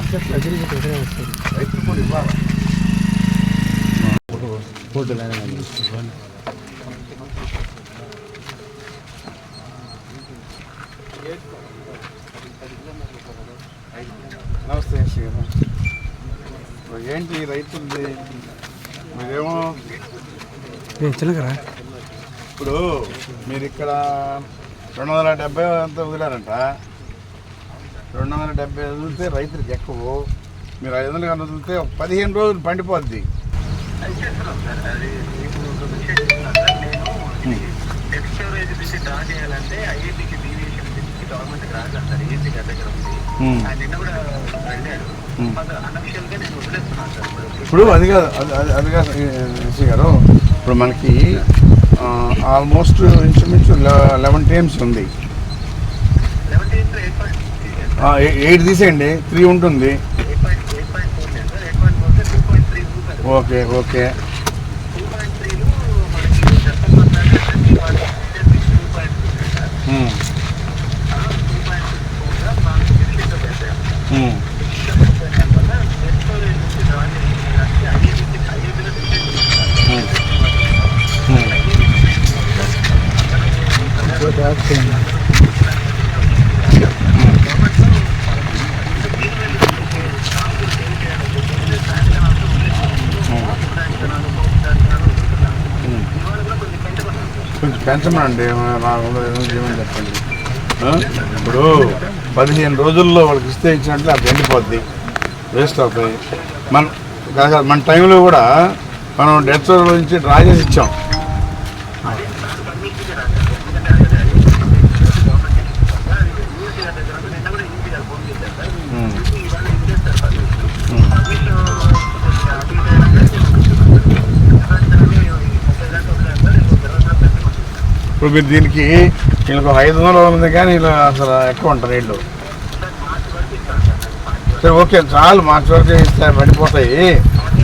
రైతులు కూడా ఇవ్వాలి నమస్తే శ్రీ ఇప్పుడు ఏంటి రైతులది మీరేమో చిన్నగరా ఇప్పుడు మీరు ఇక్కడ రెండు వందల డెబ్బై అంతా వదిలారంట. రెండు వందల డెబ్బై వదిలితే రైతులకు ఎక్కువ. మీరు ఐదు వందలు కన్నా వదిలితే పదిహేను రోజులు పండిపోద్ది. డెత్ స్టోరేజ్ నుంచి డ్రా చేయాలంటే ఐఏపీకి డీవియేషన్ నుంచి గవర్నమెంట్ రాదు సార్ ఏసీ దగ్గర ఉంది ఆయన నిన్న కూడా వెళ్ళాడు అనఫిషియల్గా నేను వదిలేస్తున్నాను సార్ ఇప్పుడు అది కాదు అది కాదు గారు. ఇప్పుడు మనకి ఆల్మోస్ట్ ఇంచుమించు లెవెన్ టైమ్స్ ఉంది eleven days eight point eight తీసేయండి. త్రీ ఉంటుంది. Okay okay. Thank you. కొంచెం పెంచమండి నాకు ఏమని చెప్పండి. ఇప్పుడు పదిహేను రోజుల్లో వాళ్ళకి ఇస్తే ఇచ్చినట్లు అది ఎండిపోద్ది వేస్ట్ అవుతాయి. మన కాదు, మన టైంలో కూడా మనం డెత్ నుంచి డ్రా చేసి ఇచ్చాం. ఇప్పుడు మీరు దీనికి వీళ్ళకి ఐదు వందలు ఉంది కానీ వీళ్ళు అసలు ఎక్కువ ఉంటారు వీళ్ళు. సరే ఓకే చాలు మార్చి వరకు ఇస్తే పడిపోతాయి.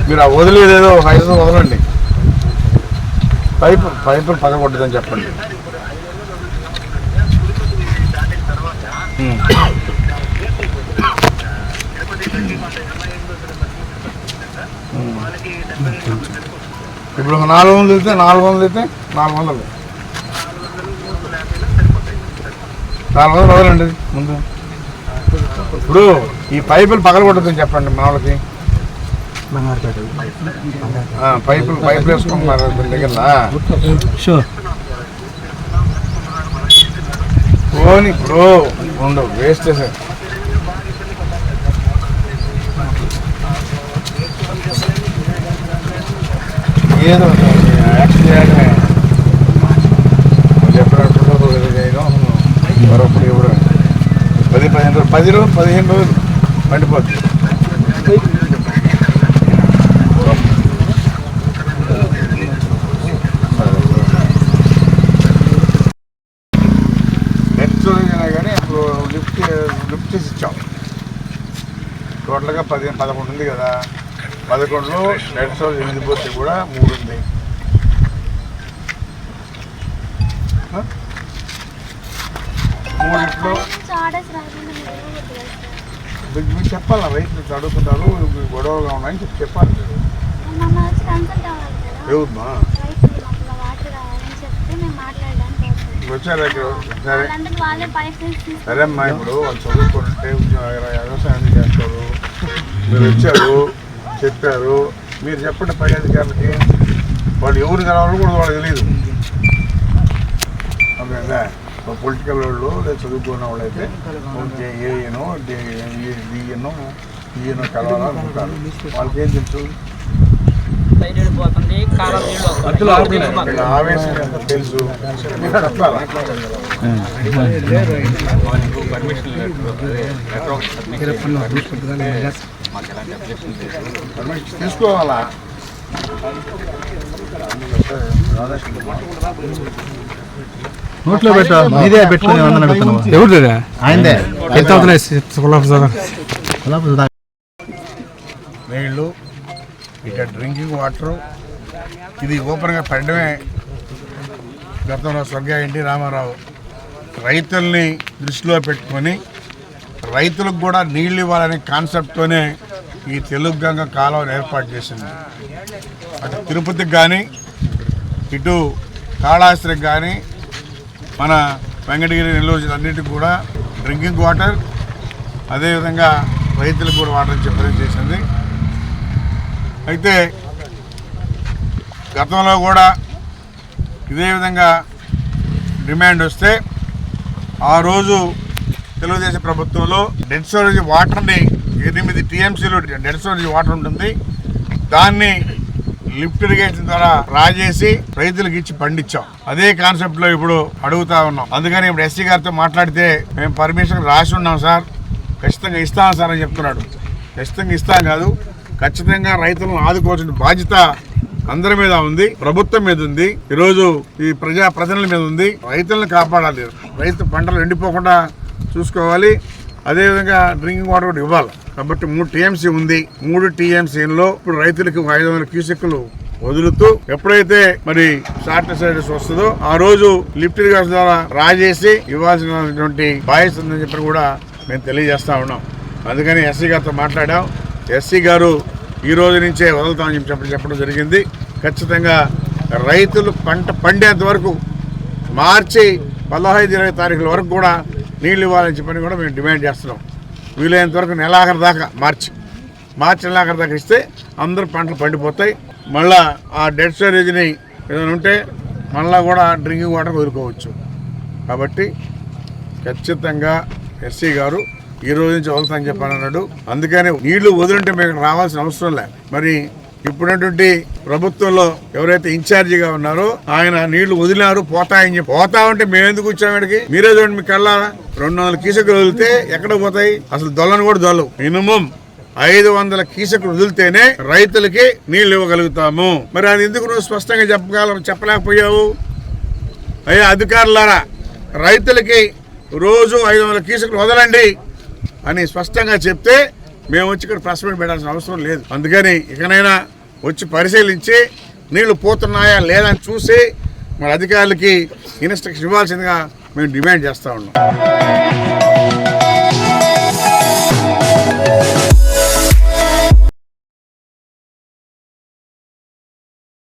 మీరు ఆ వదిలేదు ఏదో ఒక ఐదు వందలు వదలండి. పైపు పైపులు పగకొట్టదని చెప్పండి. ఇప్పుడు ఒక నాలుగు వందలు అయితే నాలుగు వందలు అయితే నాలుగు వందలు. నాలుగు వందలు వదలండి. ముందు. ఇప్పుడు ఈ పైపులు పగలగొట్టదని చెప్పండి మన వాళ్ళకి. పైపులు పైపులు వేసుకుంటున్నారు దగ్గర షూర్ పోని ఇప్పుడు ఉండవు వేస్ట్ చేసే ఏదో యాక్షన్ మరొకటి కూడా పది పదిహేను రోజులు. పది రోజులు పదిహేను రోజులు మండిపోతుంది నెక్స్ట్ రోజైనా కానీ అప్పుడు లిఫ్ట్ లిఫ్ట్ చేసి ఇచ్చాం. టోటల్గా పదిహేను పదకొండు ఉంది కదా. పదకొండులో నెట్ రోజు ఎనిమిది పోతే కూడా మూడు ఉంది. మూడిట్లో మీరు మీకు మీరు చెప్పాలా రైతులు చదువుకుంటారు మీకు గొడవగా ఉన్నాయని చెప్పి చెప్పాలి మీరు. ఎవరుమా వచ్చారు సరే సరే. అమ్మా ఇప్పుడు వాళ్ళు చదువుకుంటే వ్యవసాయం చేస్తారు. మీరు వచ్చారు చెప్పారు. మీరు చెప్పండి పై అధికారులకి. వాళ్ళు ఎవరు కలవాలో కూడా వాళ్ళకి తెలియదు. ఓకేనా పొలిటికల్ వాళ్ళు లేదా చదువుకున్న వాళ్ళు అయితే ఏఎనో డిఎనో ఈయనో కలవాలనుకుంటారు వాళ్ళకి ఏం తెలుసు ఆవేశం ఎంత తెలుసు? పర్మిషన్ తీసుకోవాలా? నోట్లో పెట్టా మీదే పెట్టుకుని అడుగుతున్నావా ఎవరు ఆయనదే. ఎంత అవుతున్నాయి సార్ నీళ్ళు ఇక డ్రింకింగ్ వాటర్ ఇది ఓపెన్గా పడడమే గతంలో స్వర్గీయ ఎన్టీ రామారావు రైతుల్ని దృష్టిలో పెట్టుకొని రైతులకు కూడా నీళ్ళు ఇవ్వాలనే కాన్సెప్ట్తోనే ఈ తెలుగు గంగ కాలువను ఏర్పాటు చేసింది. అటు తిరుపతికి కానీ ఇటు కాళాస్త్రికి కానీ మన వెంకటగిరి నెల్లూరు జిల్లా అన్నిటికి కూడా డ్రింకింగ్ వాటర్ అదేవిధంగా రైతులకు కూడా వాటర్ చెప్పడం చేసింది. అయితే గతంలో కూడా ఇదే విధంగా డిమాండ్ వస్తే ఆ రోజు తెలుగుదేశం ప్రభుత్వంలో డెడ్ స్టోరేజ్ వాటర్ని ఎనిమిది టీఎంసీలో డెడ్ స్టోరేజ్ వాటర్ ఉంటుంది. దాన్ని లిఫ్ట్ ఇరిగేషన్ ద్వారా రాజేసి రైతులకు ఇచ్చి పండించాం. అదే కాన్సెప్ట్లో ఇప్పుడు అడుగుతా ఉన్నాం. అందుకని ఇప్పుడు ఎస్సీ గారితో మాట్లాడితే మేము పర్మిషన్ రాసి ఉన్నాం సార్. ఖచ్చితంగా ఇస్తాం సార్ అని చెప్తున్నాడు. ఖచ్చితంగా ఇస్తాం కాదు. ఖచ్చితంగా రైతులను ఆదుకోవాల్సిన బాధ్యత అందరి మీద ఉంది. ప్రభుత్వం మీద ఉంది. ఈరోజు ఈ ప్రజా ప్రజల మీద ఉంది. రైతులను కాపాడాలి. రైతు పంటలు ఎండిపోకుండా చూసుకోవాలి. అదేవిధంగా డ్రింకింగ్ వాటర్ కూడా ఇవ్వాలి. కాబట్టి మూడు టీఎంసీ ఉంది. మూడు టీఎంసీలో ఇప్పుడు రైతులకు ఐదు వందల క్యూసెక్లు వదులుతూ ఎప్పుడైతే మరి షార్ట్ సర్వీస్ వస్తుందో ఆ రోజు లిఫ్ట్ ఇరిగేషన్ ద్వారా రాజేసి ఇవ్వాల్సినటువంటి బాధ్యత ఉందని చెప్పి కూడా మేము తెలియజేస్తా ఉన్నాం. అందుకని ఎస్సీ గారితో మాట్లాడాం. ఎస్సీ గారు ఈ రోజు నుంచే వదులుతామని చెప్పి చెప్పడం చెప్పడం జరిగింది. ఖచ్చితంగా రైతులు పంట పండేంత వరకు మార్చి పదహైదు ఇరవై తారీఖుల వరకు కూడా నీళ్ళు ఇవ్వాలని చెప్పని కూడా మేము డిమాండ్ చేస్తున్నాం. వీలైనంత వరకు నెలాఖరు దాకా మార్చి మార్చి నెలాఖరు దాకా ఇస్తే అందరూ పంటలు పండిపోతాయి. మళ్ళా ఆ డెడ్ స్టోరేజ్ని ఏదైనా ఉంటే మళ్ళా కూడా డ్రింకింగ్ వాటర్ వదులుకోవచ్చు కాబట్టి ఖచ్చితంగా ఎస్సీ గారు ఈ రోజు నుంచి వదులుతానని చెప్పాను అన్నాడు అందుకని నీళ్ళు వదులుంటే మీకు రావాల్సిన అవసరం లే. మరి ఇప్పుడున్నటువంటి ప్రభుత్వంలో ఎవరైతే ఇన్ఛార్జిగా ఉన్నారో ఆయన నీళ్ళు వదిలినారు పోతాయని చెప్పి. పోతా ఉంటే మేము ఎందుకు వచ్చాం ఇక్కడికి? మీరే చూడండి మీకు కల్లా రెండు వందల కీసకులు వదిలితే ఎక్కడ పోతాయి? అసలు దొల్లను కూడా దొల్లవు. మినిమం ఐదు వందల కీసకులు వదిలితేనే రైతులకి నీళ్ళు ఇవ్వగలుగుతాము. మరి అది ఎందుకు నువ్వు స్పష్టంగా చెప్పగల చెప్పలేకపోయావు? అయ్యా అధికారులారా రైతులకి రోజు ఐదు వందల కీసకులు వదలండి అని స్పష్టంగా చెప్తే మేము వచ్చి ఇక్కడ ప్రెస్ మీట్ పెట్టాల్సిన అవసరం లేదు. అందుకని ఇకనైనా వచ్చి పరిశీలించి నీళ్ళు పోతున్నాయా లేదా అని చూసి మన అధికారులకి ఇన్స్ట్రక్షన్ ఇవ్వాల్సిందిగా మేము డిమాండ్ చేస్తూ ఉన్నాం.